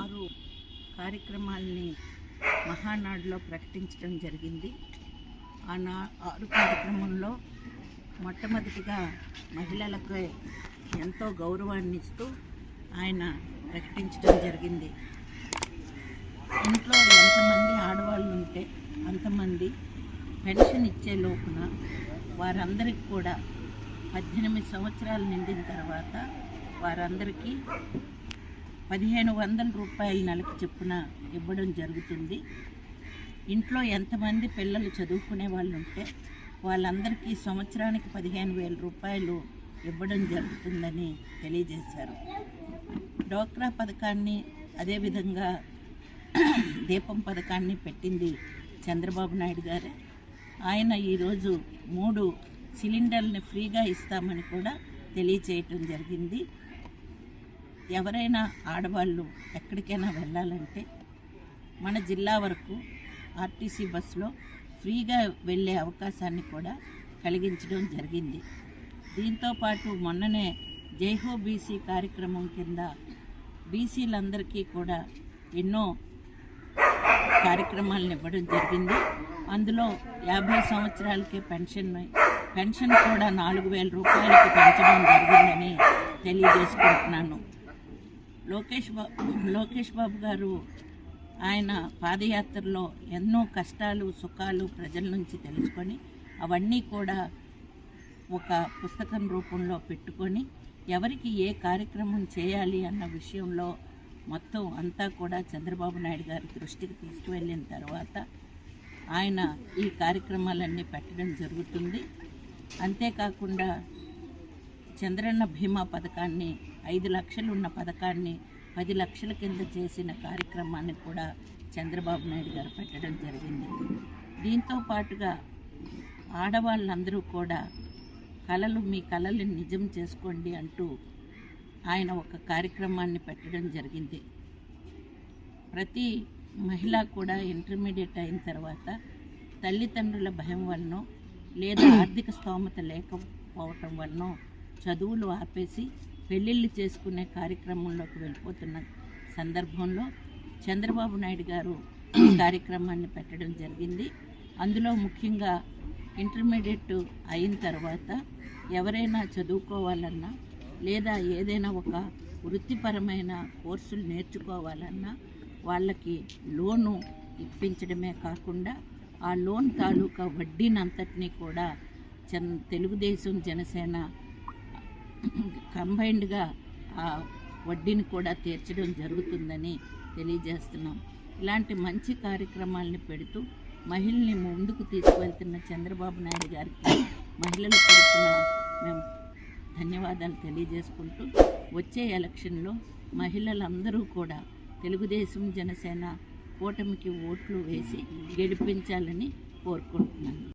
ఆరు కార్యక్రమాల్ని మహానాడులో ప్రకటించడం జరిగింది. ఆ నా ఆరు కార్యక్రమంలో మొట్టమొదటిగా మహిళలకు ఎంతో గౌరవాన్ని ఇస్తూ ఆయన ప్రకటించడం జరిగింది. ఇంట్లో ఎంతమంది కొంతమంది పెన్షన్ ఇచ్చే లోపున వారందరికి కూడా పద్దెనిమిది సంవత్సరాలు నిండిన తర్వాత వారందరికీ పదిహేను వందల రూపాయల నెలకు చొప్పున ఇవ్వడం జరుగుతుంది. ఇంట్లో ఎంతమంది పిల్లలు చదువుకునే వాళ్ళు ఉంటే వాళ్ళందరికీ సంవత్సరానికి పదిహేను వేల రూపాయలు ఇవ్వడం జరుగుతుందని తెలియజేశారు. డోక్రా పథకాన్ని అదేవిధంగా దీపం పథకాన్ని పెట్టింది చంద్రబాబు నాయుడు గారే. ఆయన ఈరోజు మూడు సిలిండర్ని ఫ్రీగా ఇస్తామని కూడా తెలియచేయటం జరిగింది. ఎవరైనా ఆడవాళ్ళు ఎక్కడికైనా వెళ్ళాలంటే మన జిల్లా వరకు ఆర్టీసీ బస్సులో ఫ్రీగా వెళ్ళే అవకాశాన్ని కూడా కలిగించడం జరిగింది. దీంతో పాటు మొన్ననే జైహో బీసీ కార్యక్రమం కింద బీసీలందరికీ కూడా ఎన్నో కార్యక్రమాలను ఇవ్వడం జరిగింది. అందులో యాభై సంవత్సరాలకే పెన్షన్ పెన్షన్ కూడా నాలుగు వేల రూపాయలకు పెంచడం జరిగిందని తెలియజేసుకుంటున్నాను. లోకేష్ బాబు లోకేష్ బాబు గారు ఆయన పాదయాత్రలో ఎన్నో కష్టాలు సుఖాలు ప్రజల నుంచి తెలుసుకొని అవన్నీ కూడా ఒక పుస్తకం రూపంలో పెట్టుకొని ఎవరికి ఏ కార్యక్రమం చేయాలి అన్న విషయంలో మొత్తం అంతా కూడా చంద్రబాబు నాయుడు గారి దృష్టికి తీసుకువెళ్ళిన తర్వాత ఆయన ఈ కార్యక్రమాలన్నీ పెట్టడం జరుగుతుంది. అంతేకాకుండా చంద్రన్న బీమా పథకాన్ని ఐదు లక్షలు ఉన్న పథకాన్ని పది లక్షల కింద చేసిన కార్యక్రమాన్ని కూడా చంద్రబాబు నాయుడు గారు పెట్టడం జరిగింది. దీంతో పాటుగా ఆడవాళ్ళందరూ కూడా కళలు మీ కళలు నిజం చేసుకోండి అంటూ ఆయన ఒక కార్యక్రమాన్ని పెట్టడం జరిగింది. ప్రతి మహిళ కూడా ఇంటర్మీడియట్ అయిన తర్వాత తల్లిదండ్రుల భయం వలనో లేదా ఆర్థిక స్తోమత లేకపోవటం వలనో చదువులు ఆపేసి పెళ్ళిళ్ళు చేసుకునే కార్యక్రమంలోకి వెళ్ళిపోతున్న సందర్భంలో చంద్రబాబు నాయుడు గారు కార్యక్రమాన్ని పెట్టడం జరిగింది. అందులో ముఖ్యంగా ఇంటర్మీడియట్ అయిన తర్వాత ఎవరైనా చదువుకోవాలన్నా లేదా ఏదైనా ఒక వృత్తిపరమైన కోర్సులు నేర్చుకోవాలన్నా వాళ్ళకి లోను ఇప్పించడమే కాకుండా ఆ లోన్ తాలూకా వడ్డీనంతటినీ కూడా జన్ తెలుగుదేశం జనసేన కంబైన్డ్గా ఆ వడ్డీని కూడా తీర్చడం జరుగుతుందని తెలియజేస్తున్నాం. ఇలాంటి మంచి కార్యక్రమాలను పెడుతూ మహిళల్ని ముందుకు తీసుకువెళ్తున్న చంద్రబాబు నాయుడు గారికి మహిళల తరఫున ధన్యవాదాలు తెలియజేసుకుంటూ వచ్చే ఎలక్షన్లో మహిళలందరూ కూడా తెలుగుదేశం జనసేన కూటమికి ఓట్లు వేసి గెలిపించాలని కోరుకుంటున్నాను.